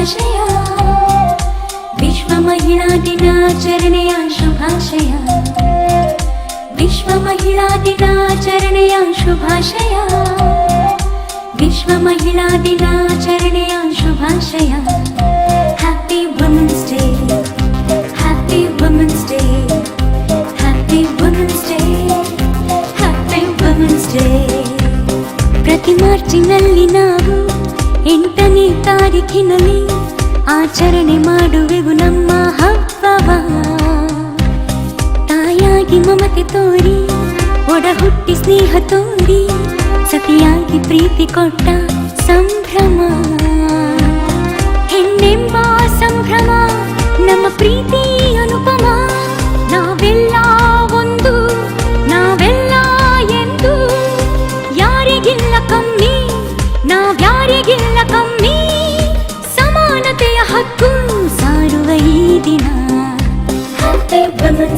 ಶುಭಾಶಯ ವಿಶ್ವ ಮಹಿಳಾ ದಿನಾಚರಣೆಯ ಶುಭಾಶಯ ವಿಶ್ವ ಮಹಿಳಾ ದಿನಾಚರಣೆಯ ಶುಭಾಶಯ ವಿಶ್ವ ಮಹಿಳಾ ದಿನಾಚರಣೆಯ ಶುಭಾಶಯ happy women's day happy women's day happy women's day happy women's day ಪ್ರತಿ ಮಾರ್ಚಿನಲ್ಲಿ ನಾವು ಎಂಟನೇ ತಾರೀಖಿನಲ್ಲಿ ಆಚರಣೆ ಮಾಡುವೆವು ನಮ್ಮ ಹಬ್ಬವ. ತಾಯಾಗಿ ಮಮತೆ ತೋರಿ ಒಡ ಹುಟ್ಟಿ ಸ್ನೇಹ ತೋರಿ, ಸತಿಯಾಗಿ ಪ್ರೀತಿ ಕೊಟ್ಟ ಸಂಭ್ರಮ.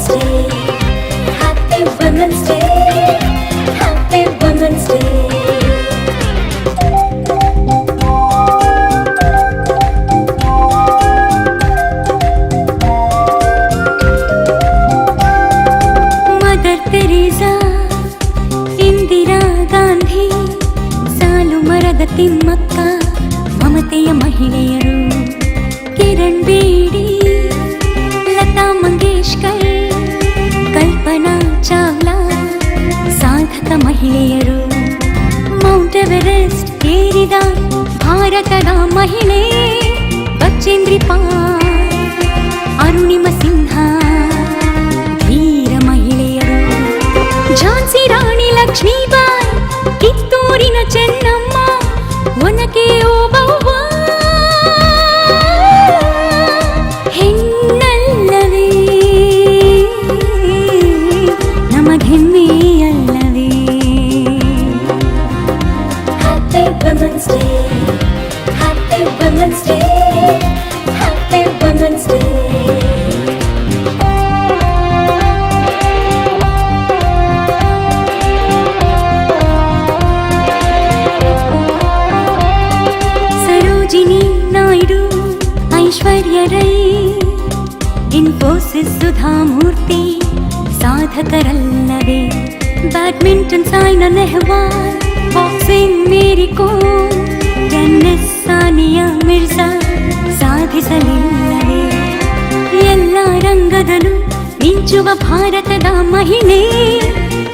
women's day happy women's day happy women's day mother Teresa Indira Gandhi Saalumarada Thimmakka ಮಮತೆಯ ಮಹಿಳೆಯರು ಕಿರಣ್ ಬೇಡಿ ಬಚೇಂದ್ರಿ ಪಾಲ್ ಅರುಣಿಮ ಸಿಂಹ ಧೀರ ಮಹಿಳೆಯರು ಝಾನ್ಸಿ ರಾಣಿ ಲಕ್ಷ್ಮೀಬಾಯಿ ಕಿತ್ತೂರಿನ ಚೆನ್ನಮ್ಮ ಒನಕೆ ಓಬವ್ವ ಹೆಣ್ಣಲ್ಲವೇ ನಮಗೆಮ್ಮೆಯಲ್ಲವೇ happy women's day happy women's day happy women's day Sarojini Naidu Aishwarya Rai Infosys Sudha Murthy సాధకరల్లవే badminton Saina Nehwal boxing Mary coal tennis Sania Mirza ಸಾಧಿಸಲಿಲ್ಲವೇ ಎಲ್ಲ ರಂಗದಲ್ಲೂ ಮಿಂಚುವ ಭಾರತದ ಮಹಿಳೆ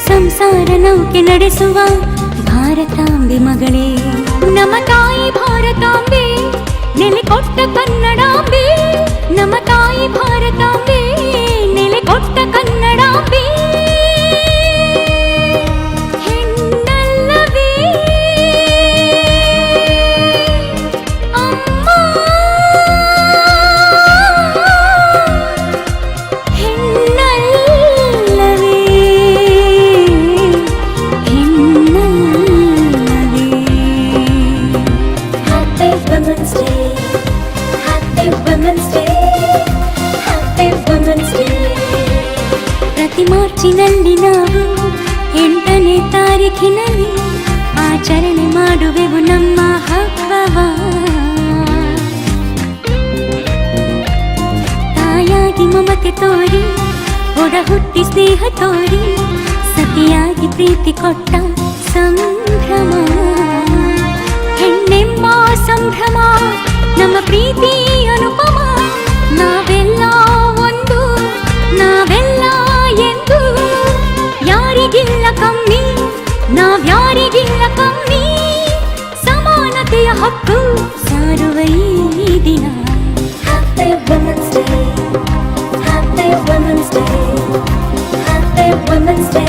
ಸಂಸಾರ ನೌಕೆ ನಡೆಸುವ ಭಾರತಾಂಬೆ ಮಗಳೇ ನಮ್ಮ ತಾಯಿ ಭಾರತಾಂಬೆ ನೆಲೆ ಕೊಟ್ಟ ಕನ್ನಡಾಂಬೆ ನಮ್ಮ ತಾಯಿ ಭಾರತಾಂಬೆ ಮಾರ್ಚಿನಲ್ಲಿ ನಾವು ಎಂಟನೇ ತಾರೀಖಿನಲ್ಲಿ ಆಚರಣೆ ಮಾಡುವೆವು ನಮ್ಮ ಹಬ್ಬವ. ತಾಯಾಗಿ ಮಮತೆ ತೋರಿ, ಒಡ ಹುಟ್ಟಿ ಸ್ನೇಹ ತೋರಿ, ಸತಿಯಾಗಿ ಪ್ರೀತಿ ಕೊಟ್ಟ ಸಂಭ್ರಮ. ಹೆಣ್ಣೆಮ್ಮ ಸಂಭ್ರಮ, ನಮ್ಮ ಪ್ರೀತಿ ಅನುಪಮ ಸಮಾನತೆಯ ಹಕ್ಕು ಸಾರುವ ಈ ದಿನ happy women's day happy women's day happy women's day